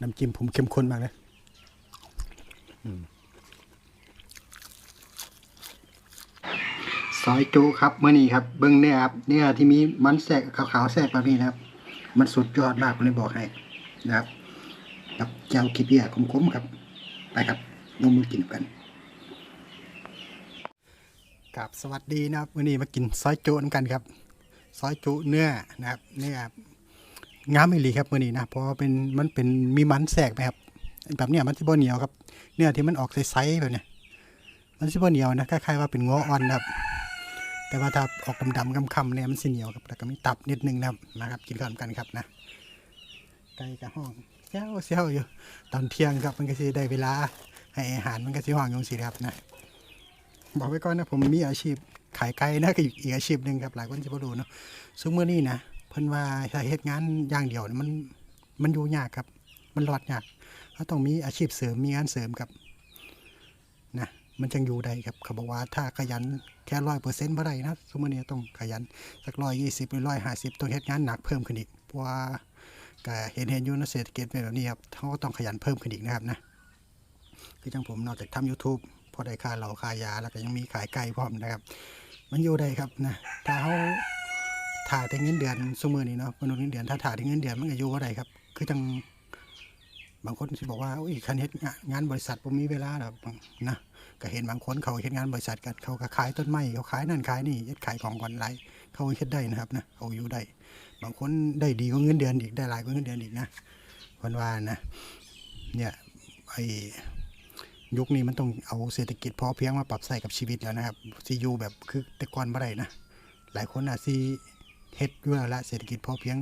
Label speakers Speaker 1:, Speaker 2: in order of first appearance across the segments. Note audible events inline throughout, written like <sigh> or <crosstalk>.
Speaker 1: น้ำจิ้มผมเข้มข้นมากเลยซอยจูครับเมื่อนี้ครับ เบิ้งเนี่ยครับเนี่ยที่มีมันแทรกขาวๆแทรกแบบนี้นะครับ มันสุดยอดมากผมเลยบอกให้นะครับกับแจวขี้เพียคมๆครับ ไปครับลงมือกินกันกับสวัสดีนะครับวันนี้มากินซอยจูนำกันครับ ซอยจุเนื้อนะครับเนื้อ งามไม่หลีครับมื่อนี้นะเพราะว่าเป็นมันเป็นมีมันแทรกไหมครับแบบเนี้ยมันที่บ่เหนียวครับเนื้อที่มันออกใสๆแบบเนี้ยมันที่บ่เหนียวนะคล้ายๆว่าเป็นงออ่อนครับ แต่ว่าถ้าออกดำๆคำๆเนี่ยมันสิเหนียวครับแล้วก็มีตับนิดนึงนะครับนะครับ กินข้าวกันครับนะไก่กับห้องเซี่ยวเซี่ยวอยู่ตอนเที่ยงครับมันก็สิได้เวลา ให้อาหารมันก็สิห้องอยงสิครับนะบอกไว้ก่อนนะผมมีอาชีพขายไก่นะก็อีกอาชีพหนึ่งครับหลายคนจะบ่รู้เนาะซึ่งเมื่อนี้นะ เพิ่นว่าถ้าเฮ็ดงานอย่างเดียวมันมันอยู่ยากครับ มันรอดยากเขาต้องมีอาชีพเสริมมีงานเสริมครับนะมันจังอยู่ได้ครับเขาบอกว่าถ้าขยันแค่ร้อยเปอร์เซ็นต์บ่ได้นะสมมตินี้ต้องขยันสักร้อยยี่สิบหรือร้อยห้าสิบต้องเฮ็ดงานหนักเพิ่มขึ้นอีกเพราะว่าก็เห็นเห็นอยู่ในเศรษฐกิจเป็นแบบนี้ครับเขาก็ต้องขยันเพิ่มขึ้นอีกนะครับนะคือจังผมนอกจากทำ YouTube พอได้ค่าเหล่าค่ายาแล้วก็ยังมีขายไก่พร้อมนะครับ มันอยู่ได้ครับนะถ้าเขา ถ่ายแต่เงินเดือนสมือนี้เนาะมนุษย์เงินเดือนถ้าถ่ายแต่เงินเดือนมันก็อยู่ว่าได้ครับ คือจังบางคนสิบอกว่าอุ้ยคันเฮ็ดงานงานบริษัทผมมีเวลาหรอนะก็เห็นบางคนเขาเฮ็ดงานบริษัทกันเขาก็ขายต้นไม้เขาขายนั่นขายนี่เฮ็ดขายของออนไลน์เขาเฮ็ดได้นะครับนะเขาอยู่ได้ บางคนได้ดีกว่าเงินเดือนอีกได้หลายกว่าเงินเดือนอีกนะวันว่านะเนี่ยไอยุคนี้มันต้องเอาเศรษฐกิจพอเพียงมาปรับใส่กับชีวิตแล้วนะครับซียูแบบคือแต่ก่อนบ่ได้นะหลายคนอาจสิ เฮ็ดอยู่แล้วละเศรษฐกิจพอเพียง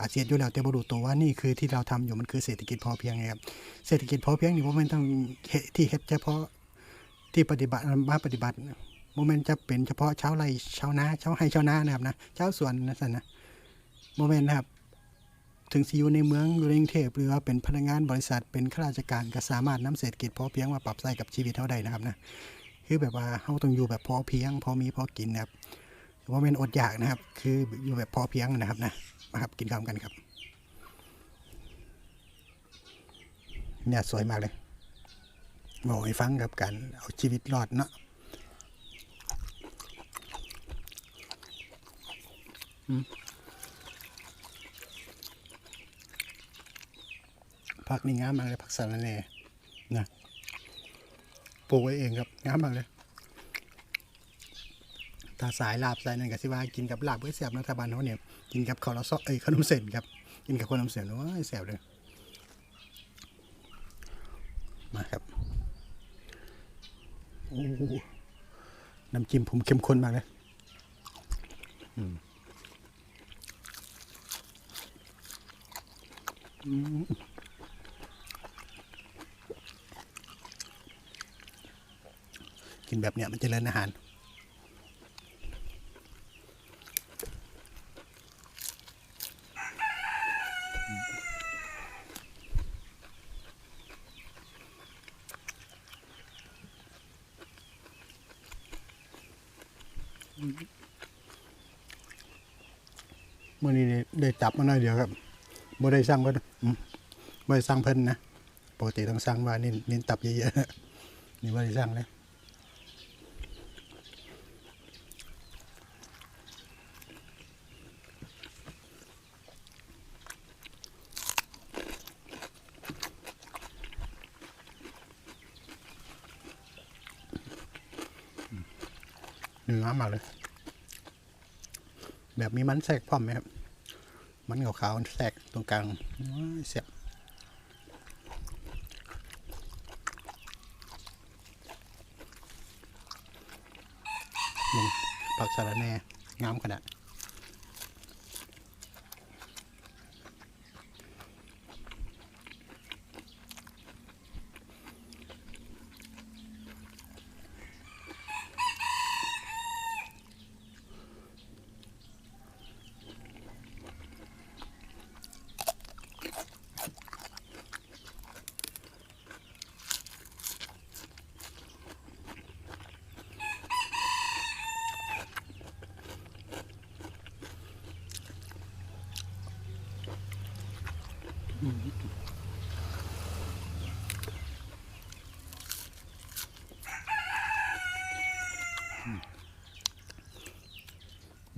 Speaker 1: อาจสิเฮ็ดอยู่แล้วแต่บ่รู้ตัวว่านี่คือที่เราทำอยู่มันคือเศรษฐกิจพอเพียงไงครับเศรษฐกิจพอเพียงนี่บ่แม่นต้องเฮ็ดที่เฮ็ดเฉพาะที่ปฏิบัติมาปฏิบัติบ่แม่นจะเป็นเฉพาะชาวไร่ชาวนาชาวไร่ชาวนานะครับนะชาวสวนนั่นนนะบ่แม่นนะครับถึงสิอยู่ในเมืองอยู่ในกรุงเทพหรือว่าเป็นพนักงานบริษัทเป็นข้าราชการก็สามารถนำเศรษฐกิจพอเพียงมาปรับใส่กับชีวิตเฮาได้นะครับนะคือแบบว่าเฮาต้องอยู่แบบพอเพียง พอมีพอกินนะครับ ว่าเป็นอดอยากนะครับ คืออยู่แบบพอเพียงนะครับนะมาครับกินข้าวกันครับเนี่ยสวยมากเลยบอกให้ฟังกับการเอาชีวิตรอดเนาะผักนี่งามมากเลยผักสะระแหน่นะปลูกไว้เองครับงามมากเลย ถ้าสายลาบสายนั่นก็สิว่ากินกับลาบก็แซ่บรัฐบาลเขาเนี่ยกินกับข้าวละซอเอ้ยขนมเส้นครับกินกับขนมเส้นโอ้ยแซ่บเลยมาครับโอ้น้ำจิ้มผมเข้มข้นมากเลยอืมอืมกินแบบเนี้ยมันจเจริญอาหาร มื่อนี้ได้จับมาหน่อยเดียวครับบ่ได้สั่งเพิ่นอืมบ่ได้สั่งเพิ่นนะปกติต้องสั่งว่านี่นี่ตับเยอะๆนี่บ่ได้สั่งเลยเนื้อมากเลย แบบมีมันแทรกพร้อมไหมครับ มันขาวๆแทรกตรงกลางเสียบนี่ผักสะระแหน่งามขนาด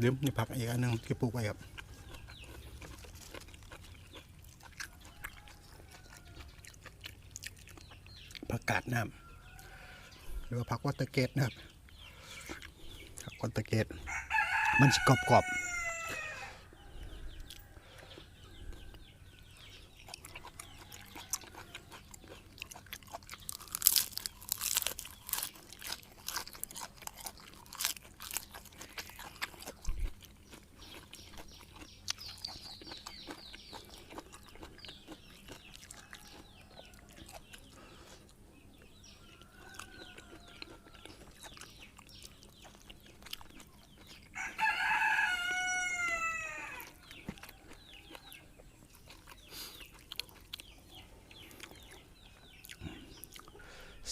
Speaker 1: ลืมนี่ผักอีกอันหนึงที่ปลูกไว้ครับผักกาดน้ำหรือว่าผักวัตเตเกตนะครับผักวัตเตเกตมันจะกรอบๆ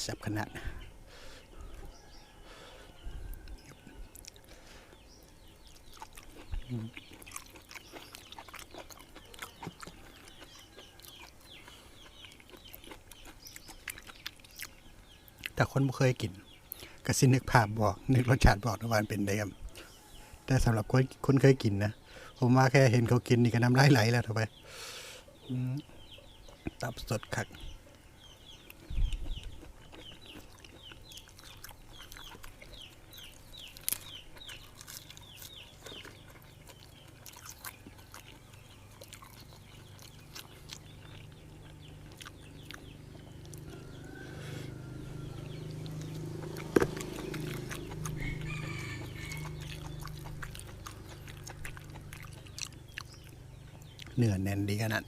Speaker 1: รอบแซ่บขนาดแต่คนบ่เคยกินก็สินึกภาพบอกนึกรสชาติบอกนะว่านเป็นได้ครับแต่สำหรับคนคนเคยกินนะผมว่าแค่เห็นเขากินนี่ก็น้ำลายไหลแล้วเท่าไปอืมตับสดคัก เหนื่อแน่นดีขนาด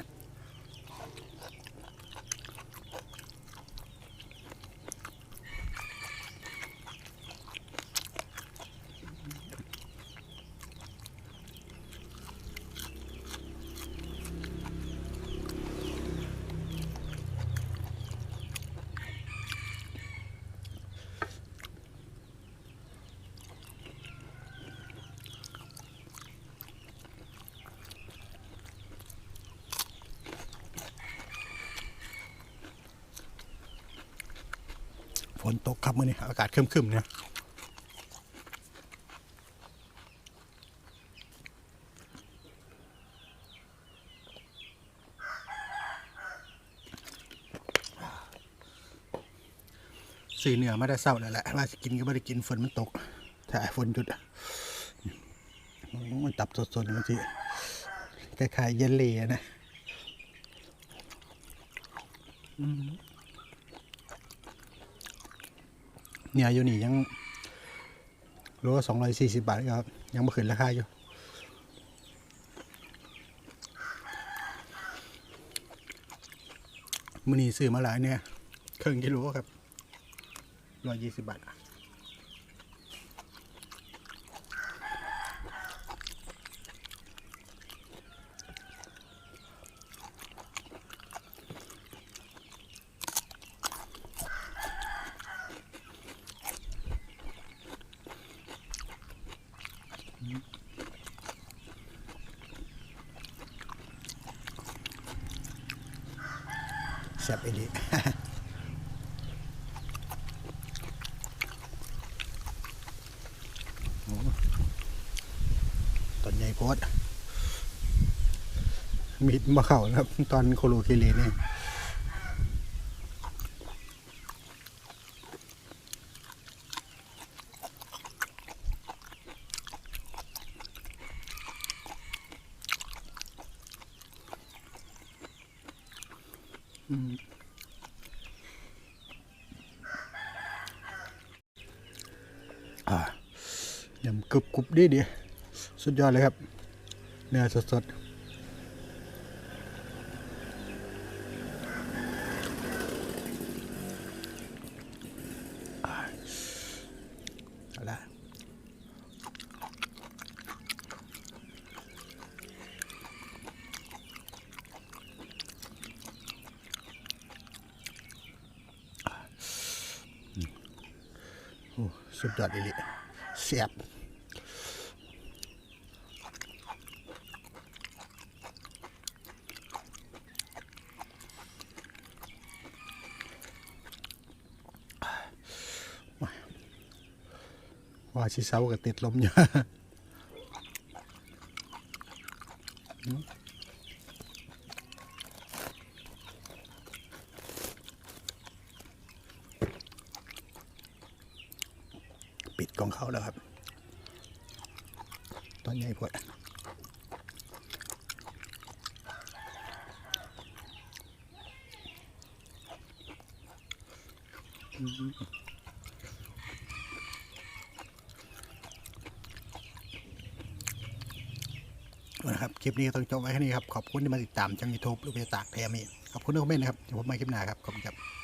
Speaker 1: นตกครับมื่อนี้อากาศครึมๆเนี่ยสื่อเหนือไมาได้เศร้าแล้วแหละว่าจะกินก็ไม่ได้กินฝนมันตก ถ้าฝนหยุดมันตับสดๆบางทีคล้ายๆเยลลี่อะนะ เนี่ยอยู่นี่ยังโลสองร้อยสี่สิบบาทครับ ยังไม่ขึ้นราคาอยู่มือนี้ซื้อมาหลายเนี่ยครึ่งกิโลครับร้อยยี่สิบบาท ซ่บอีหลีโอ้ตอนใหญ่โพดมิดมาเข่านะครับ ตอนโคโลเคเลเนี่ย ยำกรุบกรุบดีดีสุดยอดเลยครับ เนื้อสดๆ Uh, sudah ini Siap. Wah, sisa ketit lomnya. <laughs> Hmm? แล้วครับ ตอนใหญ่พวดนะครับ คลิปนี้ต้องจบไว้แค่นี้ครับ ขอบคุณที่มาติดตามจังยูทูบลูกเพจตากแพรมีขอบคุณทุกคนนะครับเดี๋ยวผมมาคลิปหน้าครับ ขอบคุณครับ